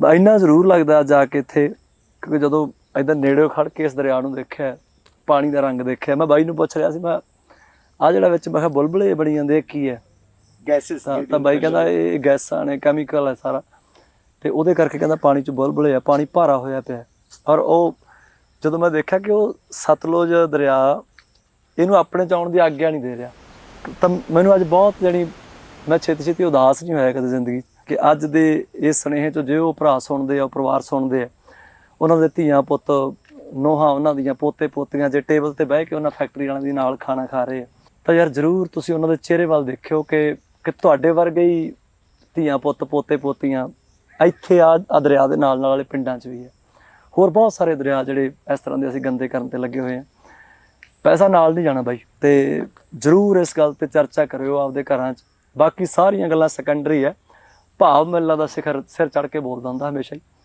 ਇੰਨਾ ਜ਼ਰੂਰ ਲੱਗਦਾ ਜਾ ਕੇ ਇੱਥੇ ਕਿਉਂਕਿ ਜਦੋਂ ਇਦਾਂ ਨੇੜੇ ਖੜ ਕੇ ਇਸ ਦਰਿਆ ਨੂੰ ਦੇਖਿਆ ਪਾਣੀ ਦਾ ਰੰਗ ਦੇਖਿਆ ਮੈਂ ਬਾਈ ਨੂੰ ਪੁੱਛ ਰਿਹਾ ਸੀ ਮੈਂ ਆ ਜਿਹੜਾ ਵਿੱਚ ਮੈਂ ਕਿਹਾ ਬੁਲਬੁਲੇ ਬਣੀ ਜਾਂਦੇ ਕੀ ਹੈ? ਗੈਸਸ ਤਾਂ ਬਾਈ ਕਹਿੰਦਾ ਇਹ ਗੈਸਾਂ ਨੇ ਕੈਮੀਕਲ ਹੈ ਸਾਰਾ। ਤੇ ਉਹਦੇ ਕਰਕੇ ਕਹਿੰਦਾ ਪਾਣੀ ਚ ਬੁਲਬੁਲੇ ਆ ਪਾਣੀ ਭਾਰਾ ਹੋਇਆ ਪਿਆ। ਔਰ ਉਹ ਜਦੋਂ ਮੈਂ ਦੇਖਿਆ ਕਿ ਉਹ ਸਤਲੁਜ ਦਰਿਆ ਇਹਨੂੰ ਆਪਣੇ ਚ ਆਉਣ ਦੀ ਆਗਿਆ ਨਹੀਂ ਦੇ ਰਿਹਾ। ਤਾਂ ਮੈਨੂੰ ਅੱਜ ਬਹੁਤ ਜਣੀ ਮੈਂ ਛੇਤੀ ਛੇਤੀ ਉਦਾਸ ਨਹੀਂ ਹੋਇਆ ਕਦੇ ਜ਼ਿੰਦਗੀ 'ਚ। ਕਿ ਅੱਜ ਦੇ ਇਸ ਸੁਨੇਹੇ ਚ ਜੇ ਉਹ ਭਰਾ ਸੁਣਦੇ ਆ, ਉਹ ਪਰਿਵਾਰ ਸੁਣਦੇ ਆ, ਉਹਨਾਂ ਦੇ ਧੀਆਂ ਪੁੱਤ ਨੋਹਾਂ ਉਹਨਾਂ ਦੀਆਂ ਪੋਤੇ ਪੋਤੀਆਂ ਜੇ ਟੇਬਲ ਤੇ ਬਹਿ ਕੇ ਉਹਨਾਂ ਫੈਕਟਰੀ ਵਾਲਿਆਂ ਦੀ ਨਾਲ ਖਾਣਾ ਖਾ ਰਹੇ ਆ, ਤਾਂ ਯਾਰ ਜ਼ਰੂਰ ਤੁਸੀਂ ਉਹਨਾਂ ਦੇ ਚਿਹਰੇ ਵੱਲ ਦੇਖਿਓ ਕਿ ਕਿ ਤੁਹਾਡੇ ਵਰਗੇ ਹੀ ਧੀਆਂ ਪੁੱਤ, ਪੋਤੇ ਪੋਤੀਆਂ ਇੱਥੇ ਆ ਦਰਿਆ ਦੇ ਨਾਲ ਨਾਲ ਵਾਲੇ ਪਿੰਡਾਂ 'ਚ ਵੀ ਹੈ ਹੋਰ ਬਹੁਤ ਸਾਰੇ ਦਰਿਆ ਜਿਹੜੇ ਇਸ ਤਰ੍ਹਾਂ ਦੇ ਅਸੀਂ ਗੰਦੇ ਕਰਨ ਤੇ ਲੱਗੇ ਹੋਏ ਆ। ਪੈਸਾ ਨਾਲ ਨਹੀਂ ਜਾਣਾ ਬਾਈ, ਤੇ ਜ਼ਰੂਰ ਇਸ ਗੱਲ ਤੇ ਚਰਚਾ ਕਰਿਓ ਆਪਦੇ ਘਰਾਂ 'ਚ। ਬਾਕੀ ਸਾਰੀਆਂ ਗੱਲਾਂ ਸੈਕੰਡਰੀ ਹੈ ਭਾਵ ਮੈਨੂੰ ਲੱਗਦਾ ਸਿਖਰ ਸਿਰ ਚੜ ਕੇ ਬੋਲਦਾ ਹੁੰਦਾ ਹਮੇਸ਼ਾ ਹੀ।